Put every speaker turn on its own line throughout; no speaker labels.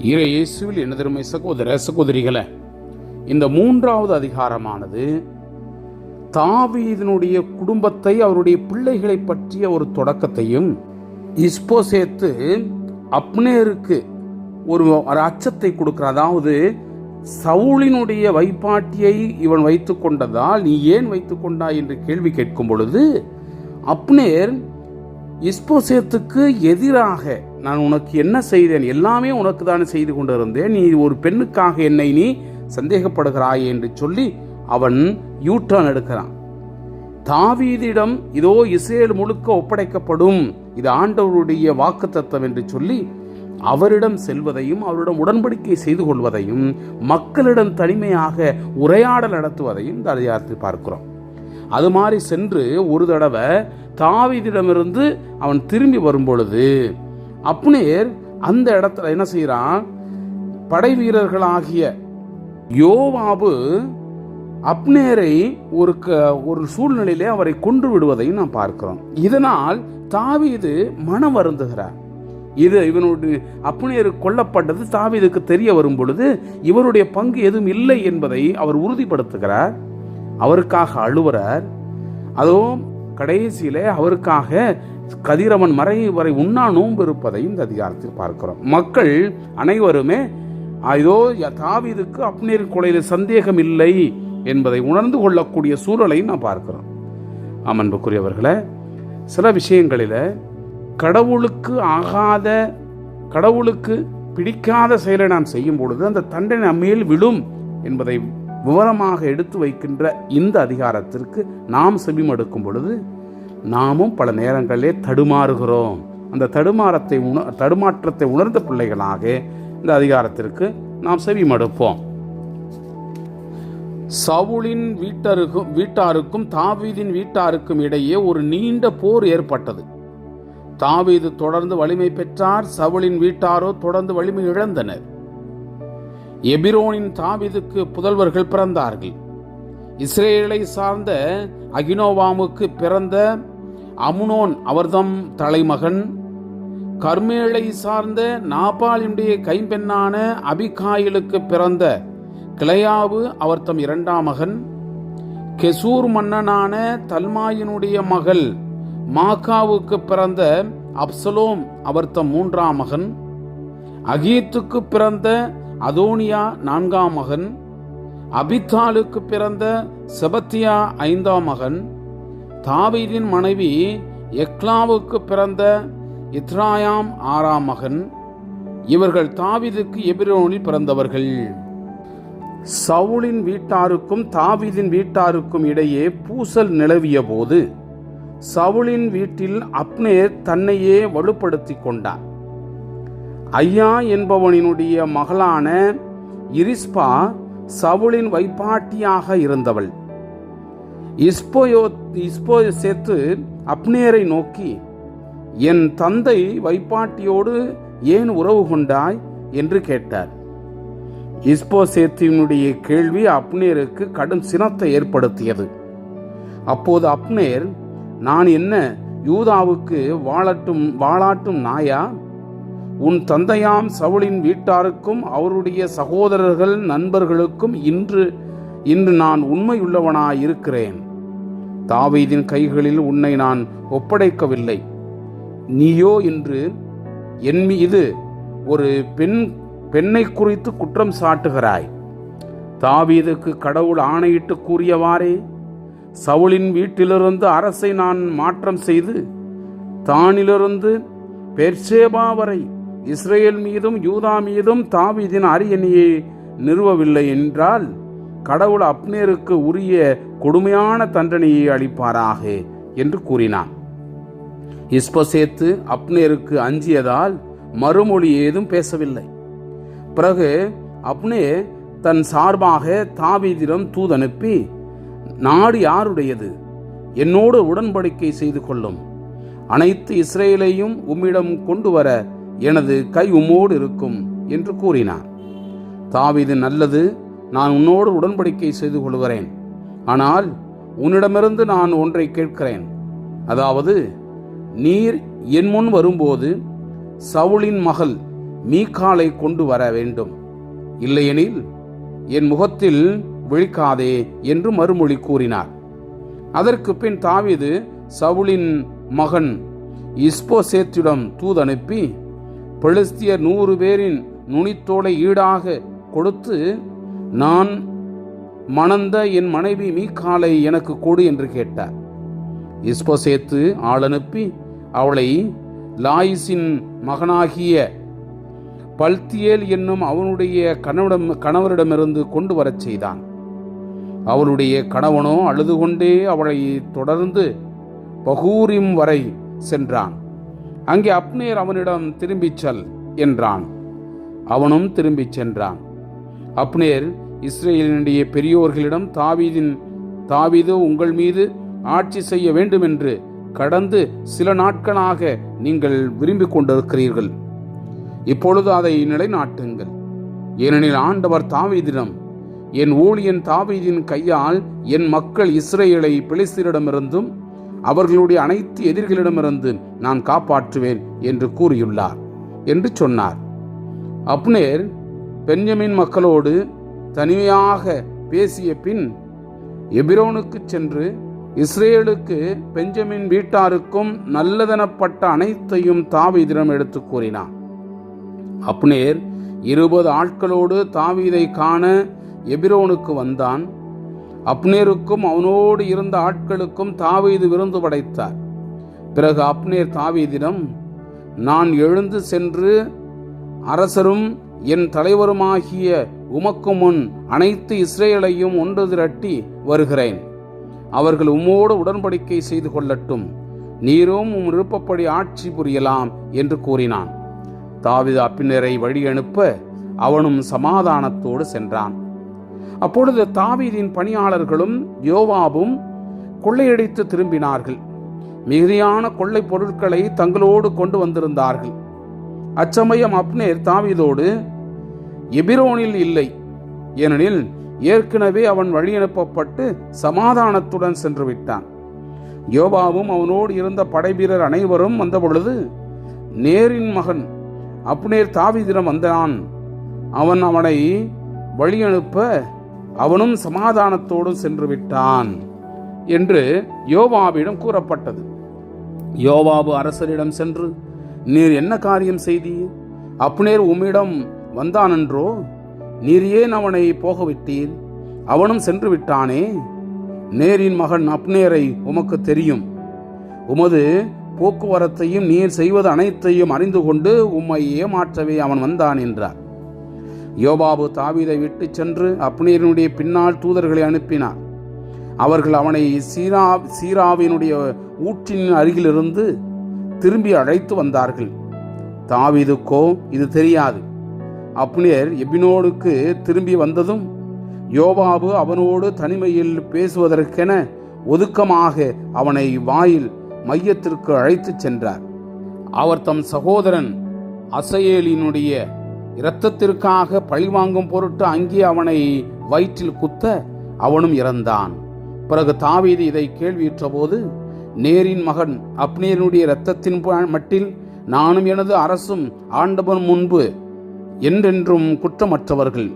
ஈர இயேசுவில் எனதருமை சகோதர சகோதரிகளை? இந்த மூன்றாவது அதிகாரமானது தாவீதனுடைய குடும்பத்தை அவருடைய பிள்ளைகளை பற்றிய ஒரு தொடக்கத்தையும் இஸ்போசேத்து அப்னேருக்கு ஒரு ஒரு அச்சத்தை கொடுக்குற அதாவது சவுளினுடைய வைப்பாட்டியை இவன் வைத்து கொண்டதால் நீ ஏன் வைத்து கொண்டாய் என்று கேள்வி கேட்கும் பொழுது அப்னேர் இஸ்போசேத்துக்கு எதிராக நான் உனக்கு என்ன செய்தேன்? எல்லாமே உனக்கு தானே செய்து கொண்டிருந்தேன். நீ ஒரு பெண்ணுக்காக என்னை நீ சந்தேகப்படுகிறாய் என்று சொல்லி அவன் யூட்டர்ன் எடுக்கிறான். தாவீதிடம் இதோ இஸ்ரேல் முழுக்க ஒப்படைக்கப்படும். இது ஆண்டவருடைய வாக்குத்தத்தம் என்று சொல்லி அவரிடம் செல்வதையும் அவரிடம் உடன்படிக்கை செய்து கொள்வதையும் மக்களிடம் தனிமையாக உரையாடல் நடத்துவதையும் இந்த பார்க்கிறோம். அது மாதிரி சென்று ஒரு தடவை தாவீதிடமிருந்து அவன் திரும்பி வரும் பொழுது அப்னேர் அந்த இடத்துல என்ன செய்கிறான் படை வீரர்களாகிய யோவாபு அப்னேரை ஒரு க ஒரு சூழ்நிலையிலே அவரை கொன்று விடுவதையும் நாம் பார்க்கிறோம். இதனால் தாவீது மனம் வருந்துகிறார். இது இவனுடைய அப்னேரு கொல்லப்பட்டது தாவீதுக்கு தெரிய வரும் பொழுது இவருடைய பங்கு எதுவும் இல்லை என்பதை அவர் உறுதிப்படுத்துகிறார். அவருக்காக அழுவுறார். அதுவும் கடைசியில அவருக்காக கதிரவன் மறை வரை உண்ணா நோன்பு இருப்பதை இந்த அதிகாரத்தில் பார்க்கிறோம். மக்கள் அனைவருமே இதோ தாவிதுக்கு அப்னீர் கொலையில் சந்தேகம் இல்லை என்பதை உணர்ந்து கொள்ளக்கூடிய சூழலை நாம் பார்க்கிறோம். அமன்புக்குரியவர்களை சில விஷயங்களில் கடவுளுக்கு ஆகாத கடவுளுக்கு பிடிக்காத செயலை நாம் செய்யும் பொழுது அந்த தண்டனை நம்மேல் விழும் என்பதை விவரமாக எடுத்து வைக்கின்ற இந்த அதிகாரத்திற்கு நாம் செவிமடுக்கும் பொழுது நாமும் பல நேரங்களிலே தடுமாறுகிறோம். அந்த தடுமாறத்தை உண தடுமாற்றத்தை உணர்ந்த பிள்ளைகளாக இந்த அதிகாரத்திற்கு நாம் செவிமடுப்போம். சவுலின் வீட்டருக்கும் வீட்டாருக்கும் தாவீதின் வீட்டாருக்கும் இடையே ஒரு நீண்ட போர் ஏற்பட்டது. தாவீது தொடர்ந்து வலிமை பெற்றார் சவுலின் வீட்டாரோ தொடர்ந்து வலிமை இழந்தனர். எபிரோனின் தாவிதுக்கு புதல்வர்கள் பிறந்தார்கள். இஸ்ரேலை சார்ந்த அகினோவாமுக்கு பிறந்த அமுனோன் அவர்தம் தலைமகன் கர்மேளை சார்ந்த நாபாலினுடைய கைம்பெண்ணான அபிகாயிலுக்கு பிறந்த கிளையாவு அவர் தம் இரண்டாம் மகன் கெசூர் மன்னனான தல்மாயினுடைய மகள் மாக்காவுக்கு பிறந்த அப்சலோம் அவர் தம் மூன்றாம் மகன் அகீத்துக்கு பிறந்த அதோனியா நான்காம் மகன். அபித்தாலுக்கு பிறந்த செபத்தியா ஐந்தாம் மகன். தாவீதின் மனைவி எக்லாவுக்கு பிறந்த இத்ராயாம் ஆறாம் மகன். இவர்கள் தாவீதுக்கு எபிரோனில் பிறந்தவர்கள். சவுலின் வீட்டாருக்கும் தாவீதின் வீட்டாருக்கும் இடையே பூசல் நிலவிய போது சவுலின் வீட்டில் அப்னேர் தன்னையே வலுப்படுத்தி கொண்டார் ஐயா என்பவனினுடைய மகளான இரிஸ்பா சவுளின் வைப்பாட்டியாக இருந்தவள். இஸ்போயோ சேத்து அப்னேரை நோக்கி என் தந்தை வைப்பாட்டியோடு ஏன் உறவு கொண்டாய்? என்று கேட்டார். இஸ்போசேத்தினுடைய கேள்வி அப்னேருக்கு கடும் சினத்தை ஏற்படுத்தியது. அப்போது அப்னேர் நான் என்ன யூதாவுக்கு வாழட்டும் வாழாட்டும் நாயா? உன் தந்தையாம் சவுளின் வீட்டாருக்கும் அவருடைய சகோதரர்கள் நண்பர்களுக்கும் இன்று இன்று நான் உண்மையுள்ளவனாய் இருக்கிறேன் தாவீதின் கைகளில் உன்னை நான் ஒப்படைக்கவில்லை. நீயோ இன்று என் மீது ஒரு பெண் பெண்ணை குறித்து குற்றம் சாட்டுகிறாய். தாவீதுக்கு கடவுள் ஆணையிட்டு கூறியவாறே சவுளின் வீட்டிலிருந்து அரசை நான் மாற்றம் செய்து தானிலிருந்து பெர்சேபா வரை இஸ்ரேல் மீதும் யூதா மீதும் தாவீதின் அரியணையை நிறுவவில்லை என்றால் கடவுள் அப்னேருக்கு உரிய கொடுமையான தண்டனையை அளிப்பாராக என்று கூறினான். இஸ்பசேத்து அப்னேருக்கு அஞ்சியதால் மறுமொழி ஏதும் பேசவில்லை. பிறகு அப்னே தன் சார்பாக தாவீதிடம் தூதனுப்பி நாடு யாருடையது? என்னோடு உடன்படிக்கை செய்து கொள்ளும். அனைத்து இஸ்ரேலையும் உம்மிடம் கொண்டு வர எனது கை உம்மோடு இருக்கும் என்று கூறினார். தாவிது நல்லது நான் உன்னோடு உடன்படிக்கை செய்து கொள்கிறேன். ஆனால் உன்னிடமிருந்து நான் ஒன்றை கேட்கிறேன். அதாவது நீர் என் முன் வரும்போது சவுளின் மகள் மீகாலை கொண்டு வர வேண்டும். இல்லையெனில் என் முகத்தில் விழிக்காதே என்று மறுமொழி கூறினார். அதற்கு பின் தாவிது சவுளின் மகன் இஸ்போசேத்திடம் தூதனுப்பி பெலிஸ்தியர் நூறு பேரின் நுனித்தோலை ஈடாக கொடுத்து நான் மணந்த என் மனைவி மீகாலை எனக்கு கொடு என்று கேட்டார். இஸ்போசேத்து ஆள் அனுப்பி அவளை லாயிசின் மகனாகிய பல்தியேல் என்னும் அவனுடைய கணவரிடம் கணவரிடமிருந்து கொண்டு வரச் செய்தான். அவளுடைய கணவனோ அழுது கொண்டே அவளை தொடர்ந்து பகூரிம் வரை சென்றான். அங்கே அப்னேர் அவனிடம் திரும்பிச் செல் என்றான். அவனும் திரும்பிச் சென்றான். அப்னேர் இஸ்ரேலினுடைய பெரியோர்களிடம் தாவீதின் தாவீது உங்கள் மீது ஆட்சி செய்ய வேண்டுமென்று கடந்து சில நாட்களாக நீங்கள் விரும்பிக் கொண்டிருக்கிறீர்கள். இப்பொழுது அதை நிலைநாட்டுங்கள். ஏனெனில் ஆண்டவர் தாவீதிடம் என் ஊழியன் தாவீதின் கையால் என் மக்கள் இஸ்ரேலை பிலிஸ்தீரிடமிருந்தும் அவர்களுடைய அனைத்து எதிரிகளிடமிருந்து நான் காப்பாற்றுவேன் என்று கூறியுள்ளார் என்று சொன்னார். அப்னேர் பெஞ்சமின் மக்களோடு தனிமையாக பேசிய பின் எபிரோனுக்கு சென்று இஸ்ரேலுக்கு பெஞ்சமின் வீட்டாருக்கும் நல்லதெனப்பட்ட அனைத்தையும் தாவீதிடம் எடுத்து கூறினான். அப்னேர் இருபது ஆட்களோடு தாவீதை காண எபிரோனுக்கு வந்தான். அப்னேருக்கும் அவனோடு இருந்த ஆட்களுக்கும் தாவீது விருந்து படைத்தார். பிறகு அப்னேர் தாவீதிடம் நான் எழுந்து சென்று அரசரும் என் தலைவருமாகிய உமக்கு முன் அனைத்து இஸ்ரேலையும் ஒன்று திரட்டி வருகிறேன். அவர்கள் உம்மோடு உடன்படிக்கை செய்து கொள்ளட்டும். நீரும் உம் விருப்பப்படி ஆட்சி புரியலாம் என்று கூறினான். தாவித அப்பினரை வழி அனுப்ப அவனும் சமாதானத்தோடு சென்றான். அப்பொழுது தாவீதின் பணியாளர்களும் யோவாபும் கொள்ளையடித்து திரும்பினார்கள். மிகுதியான கொள்ளை பொருட்களை தங்களோடு கொண்டு வந்திருந்தார்கள். அச்சமயம் அப்னேர் தாவீதோடு எபிரோனில் இல்லை. ஏனெனில் ஏற்கனவே அவன் வழியனுப்பப்பட்டு சமாதானத்துடன் சென்று விட்டான். யோபாவும் அவனோடு இருந்த படைவீரர் அனைவரும் வந்தபொழுது நேரின் மகன் அப்னேர் தாவீதிடம் வந்தான். அவன் அவனை வழியனுப்ப அவனும் சமாதானத்தோடும் சென்று விட்டான் என்று யோவாவிடம் கூறப்பட்டது. யோவாபு அரசரிடம் சென்று நீர் என்ன காரியம் செய்தீர்? அப்னேர் உம்மிடம் வந்தானன்றோ? நீர் ஏன் அவனை போக விட்டீர் அவனும் சென்று விட்டானே நேரின் மகன் அப்னேரை உமக்கு தெரியும். உமது போக்குவரத்தையும் நீர் செய்வது அனைத்தையும் அறிந்து கொண்டு உம்மை ஏமாற்றவே அவன் வந்தான் என்றார். யோபாபு தாவீதை விட்டு சென்று அப்னேரினுடைய பின்னால் தூதர்களை அனுப்பினார். அவர்கள் அவனை சீரா சீராவினுடைய ஊற்றின் அருகிலிருந்து திரும்பி அழைத்து வந்தார்கள். தாவீதுக்கோ இது தெரியாது. அப்னேர் எபினோடுக்கு திரும்பி வந்ததும் யோபாபு அவனோடு தனிமையில் பேசுவதற்கென ஒதுக்கமாக அவனை வாயில் மையத்திற்கு அழைத்துச் சென்றார். அவர் தம் சகோதரன் அசையேலினுடைய இரத்தத்திற்காக பழிவாங்கும் பொருட்டு அங்கே அவனை வயிற்றில் குத்த அவனும் இறந்தான். பிறகு தாவீது இதை கேள்வியுற்ற போது நேரின் மகன் அப்னேரனுடைய இரத்தத்தின் மட்டில் நானும் எனது அரசும் ஆண்டவன் முன்பு என்றென்றும் குற்றமற்றவர்கள்.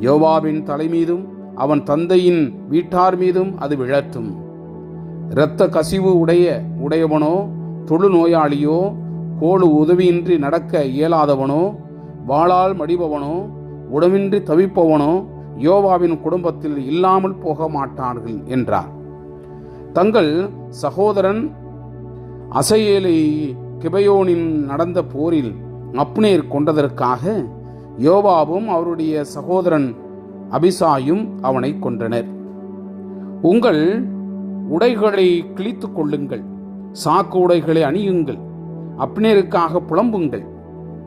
யோவாவின் தலை மீதும் அவன் தந்தையின் வீட்டார் மீதும் அது விழட்டும். இரத்த கசிவு உடைய உடையவனோ தொழு நோயாளியோ கோடு உதவியின்றி நடக்க இயலாதவனோ வாளால் மடிபவனோ உடவின்றி தவிப்பவனோ யோவாவின் குடும்பத்தில் இல்லாமல் போக மாட்டார்கள் என்றார். தங்கள் சகோதரன் அசையேலை கிபயோனின் நடந்த போரில் அப்னேர் கொண்டதற்காக யோவாவும் அவருடைய சகோதரன் அபிசாயும் அவனை கொன்றனர். உங்கள் உடைகளை கிழித்து கொள்ளுங்கள் சாக்கு உடைகளை அணியுங்கள் அப்னேருக்காக புலம்புங்கள்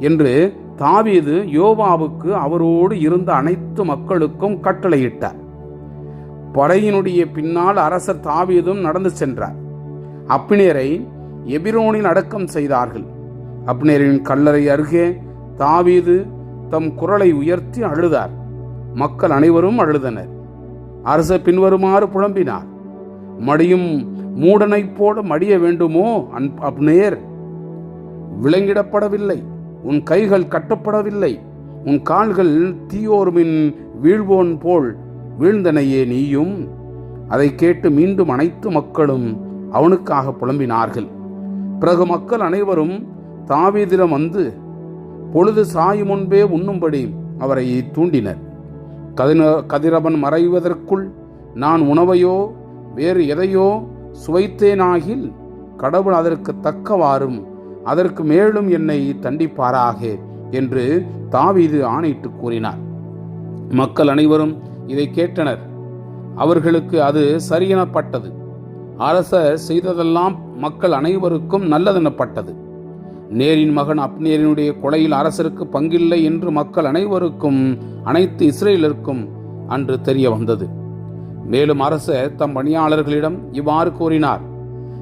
என்று தாவீது யோவாவுக்கு அவரோடு இருந்த அனைத்து மக்களுக்கும் கட்டளையிட்டார். படையினுடைய பின்னால் அரசர் தாவீதும் நடந்து சென்றார். அப்னேரை எபிரோனில் அடக்கம் செய்தார்கள். அப்னேரின் கல்லறை அருகே தாவீது தம் குரலை உயர்த்தி அழுதார். மக்கள் அனைவரும் அழுதனர். அரசர் பின்வருமாறு புலம்பினார். மடியும் மூடனைப் போல மடிய வேண்டுமோ அன் அப்னேர்? விலங்கிடப்படவில்லை உன் கைகள் கட்டப்படவில்லை. உன் கால்கள் தீயோர்மின் வீழ்வோன் போல் வீழ்ந்தனையே நீயும். அதை கேட்டு மீண்டும் அனைத்து மக்களும் அவனுக்காக புலம்பினார்கள். பிறகு மக்கள் அனைவரும் தாவீதிடம் வந்து பொழுது சாயும் முன்பே உண்ணும்படி அவரை தூண்டினர். கதிர கதிரவன் மறைவதற்குள் நான் உணவையோ வேறு எதையோ சுவைத்தேனாகில் கடவுள் அதற்கு தக்கவாறும் அதற்கு மேலும் என்னை தண்டிப்பாராக என்று தாவீது ஆணையிட்டு கூறினார். மக்கள் அனைவரும் இதை கேட்டனர். அவர்களுக்கு அது சரியெனப்பட்டது. அரசர் செய்ததெல்லாம் மக்கள் அனைவருக்கும் நல்லதெனப்பட்டது. நேரின் மகன் அப்னேரினுடைய கொலையில் அரசருக்கு பங்கில்லை என்று மக்கள் அனைவருக்கும் அனைத்து இஸ்ரேலருக்கும் அன்று தெரிய வந்தது. மேலும் அரசர் தம் பணியாளர்களிடம் இவ்வாறு கூறினார்.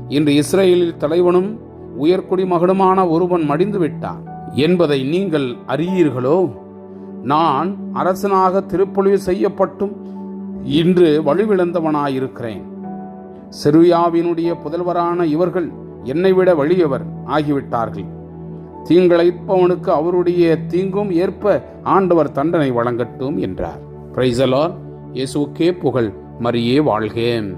இன்று இஸ்ரேலில் தலைவனும் உயர்குடி மகனுமான ஒருவன் மடிந்து விட்டான் என்பதை நீங்கள் அறியீர்களோ? நான் அரசனாக திருப்பொழிவு செய்யப்பட்டும் இன்று வலுவிழந்தவனாயிருக்கிறேன் செருயாவினுடைய புதல்வரான இவர்கள் என்னை விட வலியவர் ஆகிவிட்டார்கள். தீங்கிழைப்பவனுக்கு அவருடைய தீங்கும் ஏற்ப ஆண்டவர் தண்டனை வழங்கட்டும் என்றார். பிரைசலார் இயேசுக்கே புகழ். மரியே வாழ்கேன்.